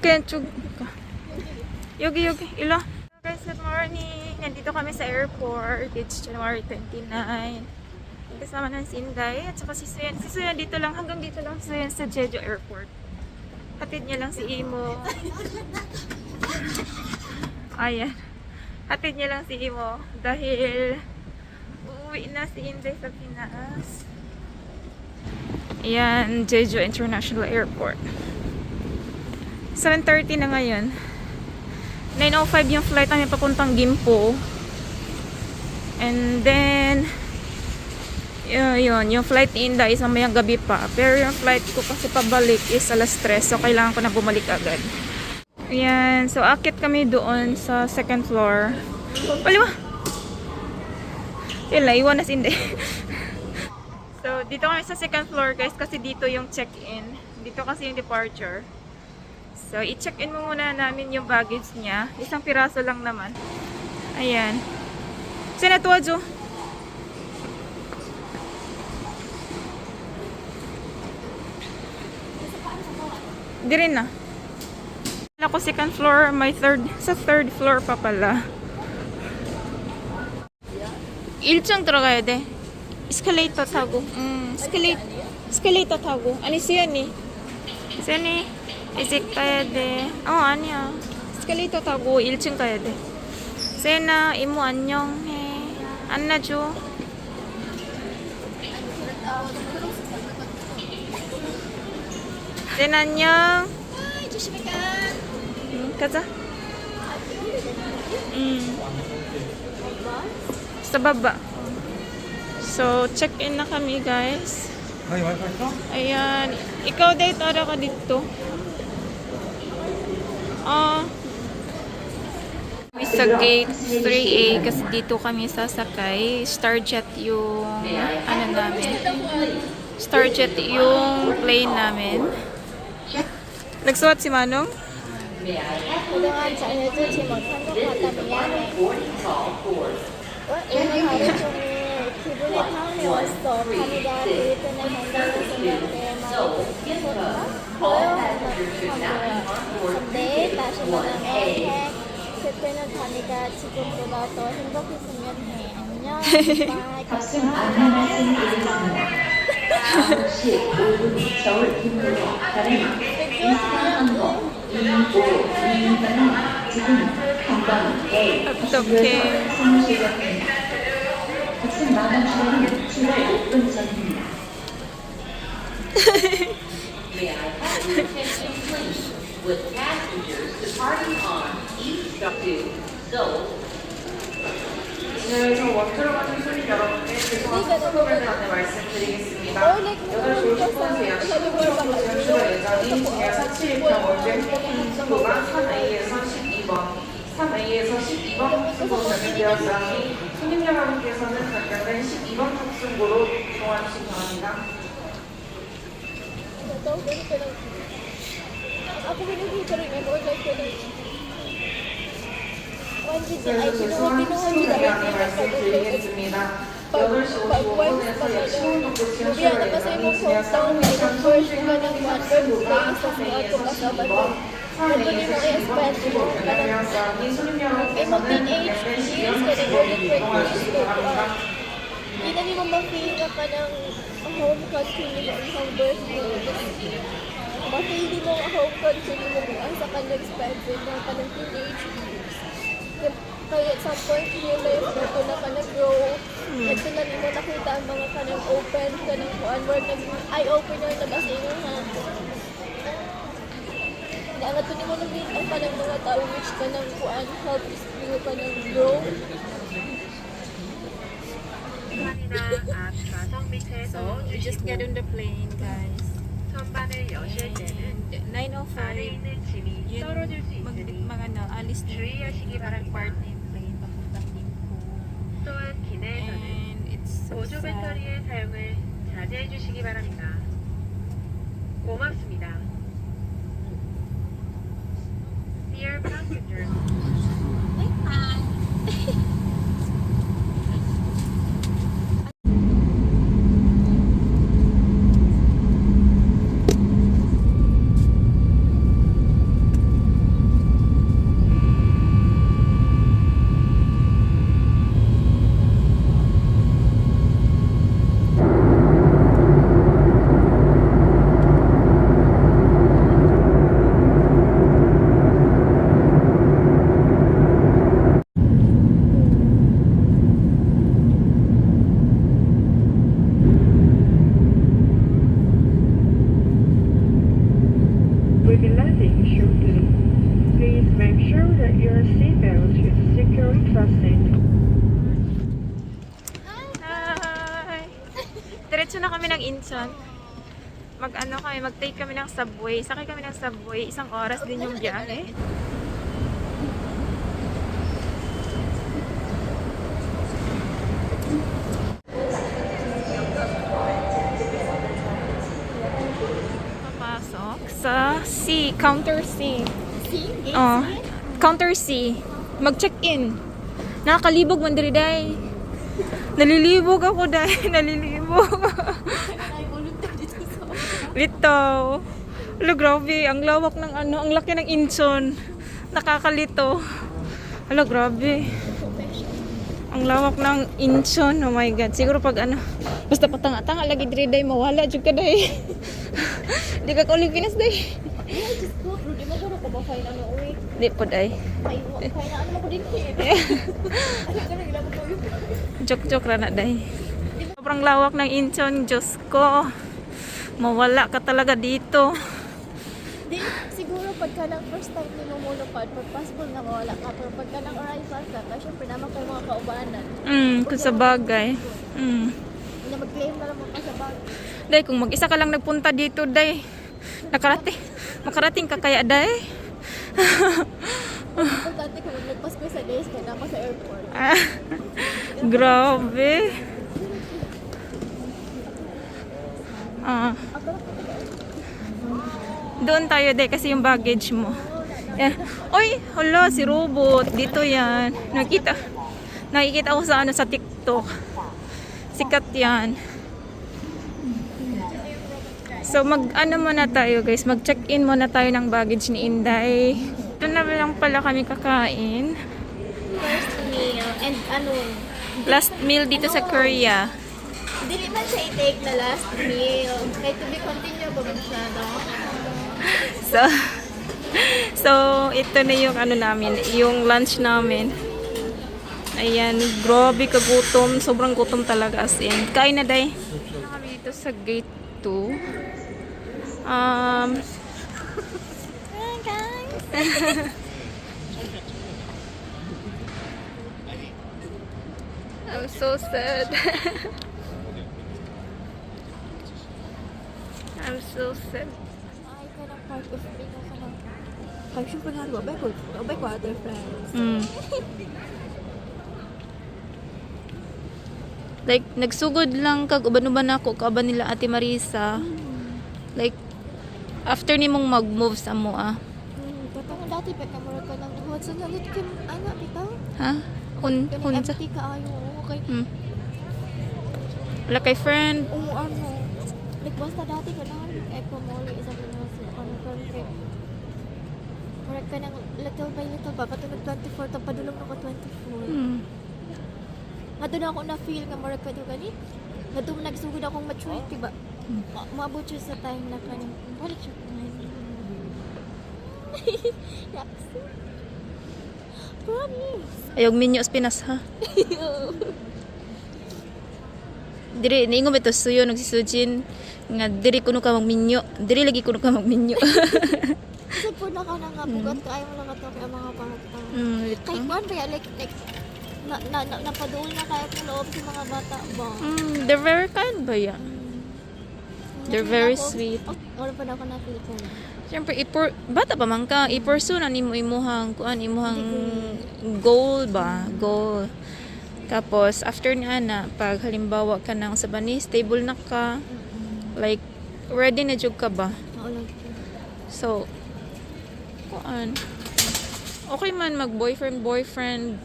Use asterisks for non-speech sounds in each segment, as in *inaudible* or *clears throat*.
Kaya chug ka. Yogi, yogi. Ilo. Guys, good morning. Nandito kami sa airport. It's January 29. Kasama ng si Inday at saka si Suyan. Si Suyan dito lang, hanggang dito lang si sa Jeju Airport. Hatid niya lang si Imo. Ayan. Hatid niya lang si Imo dahil uuwi na si Inday sa Pinas. Ayan, Jeju International Airport. 7.30 na ngayon. 9.05 yung flight namin papuntang Gimpo. And then, yun, yun, yung flight ni Inda is mamayang gabi pa. Pero yung flight ko kasi pabalik is alas 3. So, kailangan ko na bumalik agad. Ayan. So, akit kami doon sa second floor. Paliwa! Yun lang, iwan na si *laughs* so, dito kami sa second floor guys kasi dito yung check-in. Dito kasi yung departure. So, i-check-in mo muna namin yung baggage niya. Isang piraso lang naman. Ayan. Saan ito, Jo? Di rin na. Ako second floor, my third, sa third floor pa pala. 1층 들어가야 돼. 에스컬레이터 타고. 음, 에스컬레이, 에스컬레이터 타고. 아니, 수연이. 수연이, 이제 가야 돼. 어, 아니야. 에스컬레이터 타고 1층 가야 돼. 수연아, 이모 안녕해. 안나줘. 수연 안녕. 조심히 가. 응, 가자. 음. Sa baba. So, check-in na kami, guys. Ay, wifi ka? Ayan. Ikaw, date, ara ka dito. Kami sa gate 3A kasi dito kami sasakay. Starjet yung ano namin. Starjet yung plane namin. Nagsuot si Manong? 내일 다시 만나면 해. 그때는 다리가 지금보다 더 행복했으면 해. 안녕. 5분 전입니다. 네, 저 원주로 가신 손님 여러분께 죄송한 속도를 안내 말씀드리겠습니다. 8시 50분에 약 15분 전주가 예정인 제야 472편 원주의 항공수가 3A에서 12번, 3A에서 12번 탑승으로 변경되었으니 손님 여러분께서는 변경된 12번 탑승구로 이동하시기 바랍니다. daw, ganun ka lang. Ako binigay ko rin, ano, like ko lang. Ay kinuha, kinuha nila. Pag, pag wife pa ka na kasi sa taon na ilang first ka ng sa mga kumakaba ko. Patuloy mo ay expand mo Hindi na ni ka ng home country mo ang home birth mo. Ma-feel di mo ang home country mo kung asa ka nag-spend mo ka ng teenage years. Kaya some point in your life, dito na ka nag-grow. Dito na mo nakita ang mga kanang open, kanang kuan, word nag eye-opener na ba sa inyo ha? Ang ato ni mo nag-meet ang kanang mga tao which ka ng kuan, help you ka ng grow. We just get on the plane, guys. 선반을 여실 때는 And 9.05. 아래 있는 짐이 Yun, 떨어질 수 na 주의하시기 na yung plane papuntang Ningpo. 또한 기내에서는 보조. 배터리의 사용을 자제해 주시기 바랍니다. 고맙습니다. Diretso na kami ng Incheon. Mag ano kami, mag-take kami ng subway. Sakay kami ng subway. Isang oras din yung biyahe. Papasok sa C, counter C. Gate Oh, C? counter C. Mag-check-in. Nakakalibog man diri day. Nalilibog ako day, *laughs* nalilibog. Sa Bitaw. Alo, grabe. Ang lawak ng ano, ang laki ng inson. Nakakalito. Alo, grabe. Ang lawak ng inson. Oh my God. Siguro pag ano, basta patanga-tanga lagi diri day, mawala jud ka day. *laughs* Di ka kauling Pinas day. Di po day. Ano eh. *laughs* Joke-joke ra na day. Sobrang lawak ng inson, Diyos ko. Mawala ka talaga dito. Di, siguro pagka ng first time ni mo mulupad, pag possible na mawala ka. Pero pagka ng arrival ka, ka syempre naman kayo mga kaubanan. Mm, kung sa bagay. Mm. Na mag-claim na lang ka sa bag. Day, kung mag-isa ka lang nagpunta dito, day. Nakarating. Makarating ka kaya, day. Importante kung nagpas ko sa days ka na ako sa airport. Ah, *laughs* grabe. Ah. Doon tayo, day, kasi yung baggage mo. Yan. Oy, hala, si robot. Dito yan. Nakita. Nakikita ko sa ano sa TikTok. Sikat yan. So mag ano muna tayo guys, mag check-in muna tayo ng baggage ni Inday. Ito na lang pala kami kakain. First meal, and ano, Last meal dito sa Korea. Dili man siya i-take na last meal. Kaya to be continue ba masyado? *laughs* So, so ito na yung ano namin, yung lunch namin. Ayan, grabe kagutom. Sobrang gutom talaga as in. Kain na, day. Kami dito sa gate 2. Um, Hi guys! *laughs* I'm so sad. *laughs* I'm so sad. Ay, ka ng part of me na ka ng... Kaya syempre nga, babay ko. Babay ko other friends. Mm. *laughs* like nagsugod lang kag uban-uban ako kauban nila Ate Marisa. Like after nimong mag-move sa mo ah. Hmm, katong dati pa kamura ko ng hot sa nalit kim, ano, bitaw? Ha? Hun Kanang hunsa. empty ka ayo, okay. Hmm. Wala kay friend. Oo, like basta dati ka na, eco mall, isa ko na sa ano, country. Correct ka ng little by little ba, patulog 24, tapadulong ako 24. Hmm. Nga doon ako na-feel nga marag ka gani. Nga doon nagsugod akong maturity ba. Ma maabot siya sa time na kaning balik siya kumain. *laughs* Yaks. Promise. Ayog minyo sa Pinas ha. *laughs* Diri niingom ito suyo nagsisujin nga diri kuno ka magminyo. Diri lagi kuno ka magminyo. *laughs* Kasi po na ka na nga bugat ka ayaw mo lang ka ang mga bata. Hmm, ito. Kay kuan ba like like na, na, na, napadoon na kaya ng loob sa mga bata ba? Hmm, they're very kind ba yan? They're very sweet. Wala pa na ako na-feel ko. Siyempre, ipor, bata pa man ka, i-pursue na nimo imuhang, kuan, imuhang goal ba? Goal. Tapos, after na na, pag halimbawa ka nang sa bani, stable na ka, like, ready na jud ka ba? So, kuan, okay man mag-boyfriend, boyfriend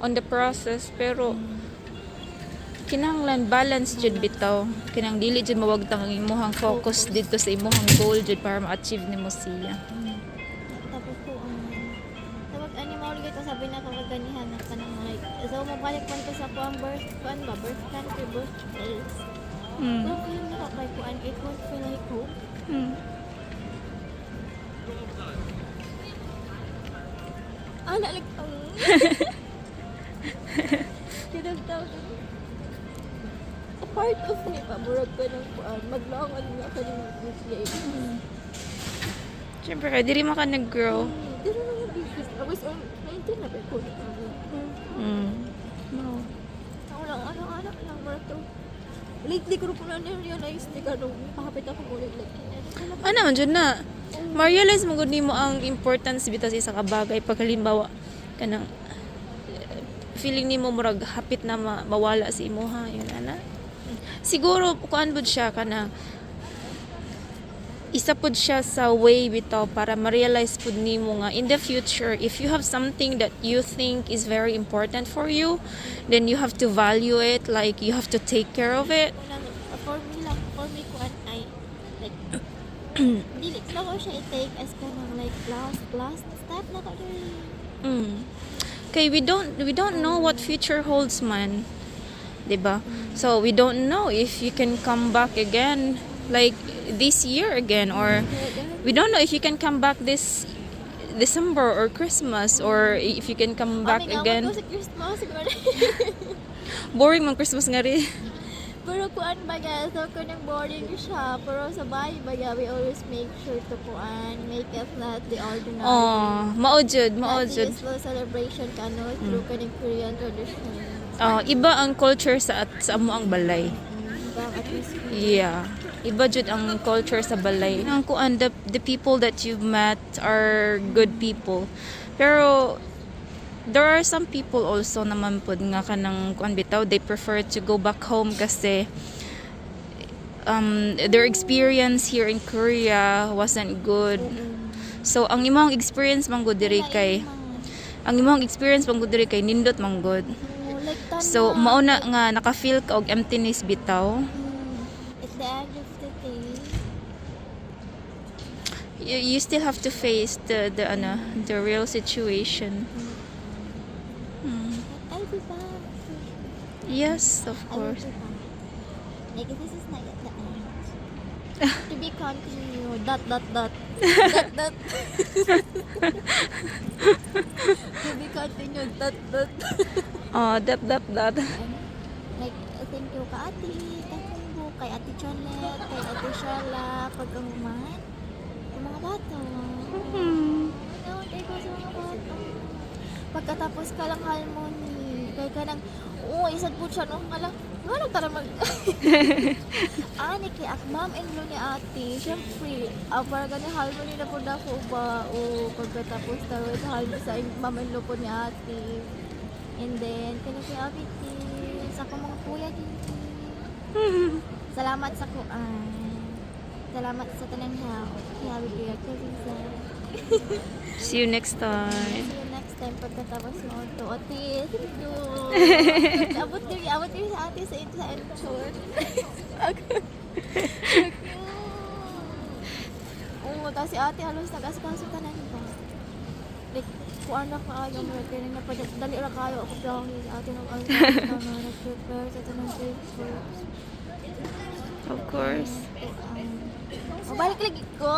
on the process, pero, kinahanglan balance jud bitaw. Kinang dili jud mawagtang ang imuhang focus dito sa imuhang goal jud para ma-achieve nimo siya ko kuang birth, kuan ba, birth country, birth place. mm. So, kaya na kay kuan, it won't feel like home. Mm. Ah, like, um, *laughs* Kinagtawag ko. A part of me pa, murag ko ng kuan, maglangon nga ka ng place. Siyempre, kaya diri man ka nag-grow. Hindi rin naman business. I was on 19 na ba po? Mm. No. Ano, anak lang, mara to. Lately ko na na-realize, di ka nung pakapit ako ulit. Like, ano, Ano man na? Ma-realize mo gud nimo ang importance bitaw sa isa ka bagay pag halimbawa kanang eh, feeling nimo murag hapit na ma- mawala si imo ha yun ana. Siguro kuan bud siya kana isa pud siya sa way bitaw para ma-realize pud nimo nga in the future if you have something that you think is very important for you then you have to value it like you have to take care of it for me lang, for me ko ay, like, *clears throat* dili ko ko siya i-take as kanang like last, last step na ko. Mm. Okay, we don't we don't know what future holds, man. 'Di ba? So we don't know if you can come back again like this year again or we don't know if you can come back this December or Christmas or if you can come back Aming again. ko sa Christmas. *laughs* Boring man Christmas nga rin. Pero kuan baga, so kunang boring siya. Pero sa bahay baga, we always make sure to kuan, make it not the ordinary. Oh, mao jud, mao Not celebration ka, no? Through kanang Korean tradition. Oh, iba ang culture sa at sa amo ang balay. Bang at least Yeah. Iba jud ang culture sa balay. Ang kuan the, the people that you've met are good people. Pero there are some people also naman pod nga kanang kuan bitaw they prefer to go back home kasi um their experience here in Korea wasn't good. So ang imong experience man gud diri kay ang imong experience man gud diri kay nindot man gud. Oh. So mao na nga naka-feel ka og emptiness bitaw. You, you still have to face the the ano the real situation. Back. Yes, of course. Like this is not yet the end. *laughs* to be continued. Dot dot dot. dot dot. *laughs* to be continued. Dot dot. Oh, dap dap dap. like, thank you ka ate, kay ate Cholet, kay ate Shola, pagkamuman. Yung mga bata. Hmm. Ano, ko sa mga bata. Pagkatapos ka lang harmony, kay ka nang, oo, isad po siya nung ka lang, ano tara mag... Ani, kay ak ma'am and lo ni ate, syempre, ah, para ganun harmony na po na ko ba, o pagkatapos taro sa harmony sa ma'am and lo po ni ate. And then, kaya kay Abiti, sa akong mga kuya dito. Salamat sa kuan. Salamat sa tanang help. See you next time. See you next time pagkatapos mo ito. Ate, thank you. *laughs* abot diri, abot diri sa ate sa sa Enchor. *laughs* Oo, tapos si ate halos nag-asikaso tanan ba. Like, kung anak na ayaw mo, kaya na dali ra kayo ako biyahe. Ate nang ayaw na na nag-prepare sa papers. Of course. Balik lagi ko.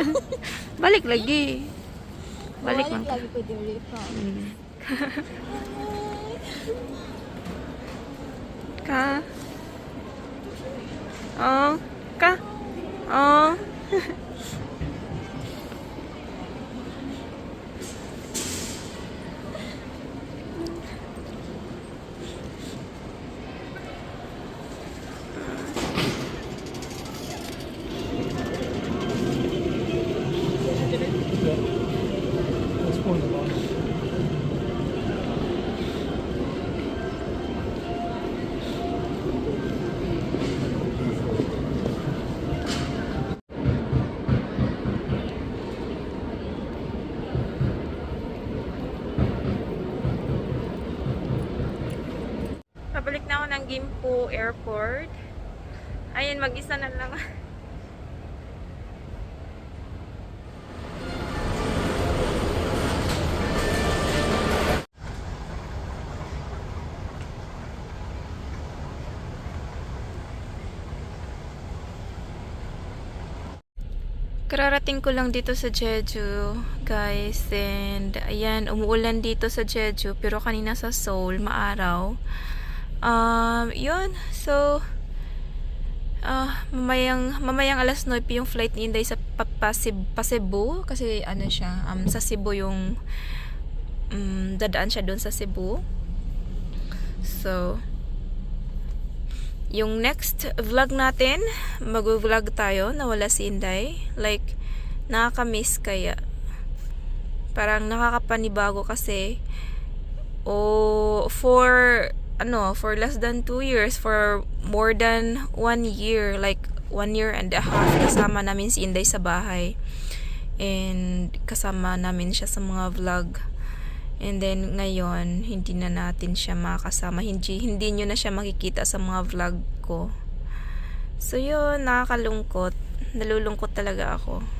*laughs* Balik lagi. Balik man. lagi ko pa. Hmm. *laughs* Ka. Oh, ka. Oh. *laughs* ng Gimpo Airport. Ayun, mag-isa na lang. Kararating ko lang dito sa Jeju, guys. And, ayan, umuulan dito sa Jeju. Pero kanina sa Seoul, maaraw. Um, yun. So, Ah, mamayang mamayang alas 9 yung flight ni Inday sa pa, pa, pa Cebu kasi ano siya, um, sa Cebu yung um, dadaan siya doon sa Cebu. So, yung next vlog natin, mag-vlog tayo na wala si Inday. Like, nakaka-miss kaya. Parang nakakapanibago kasi o for ano, for less than two years, for more than one year, like one year and a half, kasama namin si Inday sa bahay. And kasama namin siya sa mga vlog. And then ngayon, hindi na natin siya makasama. Hindi, hindi nyo na siya makikita sa mga vlog ko. So yun, nakakalungkot. Nalulungkot talaga ako.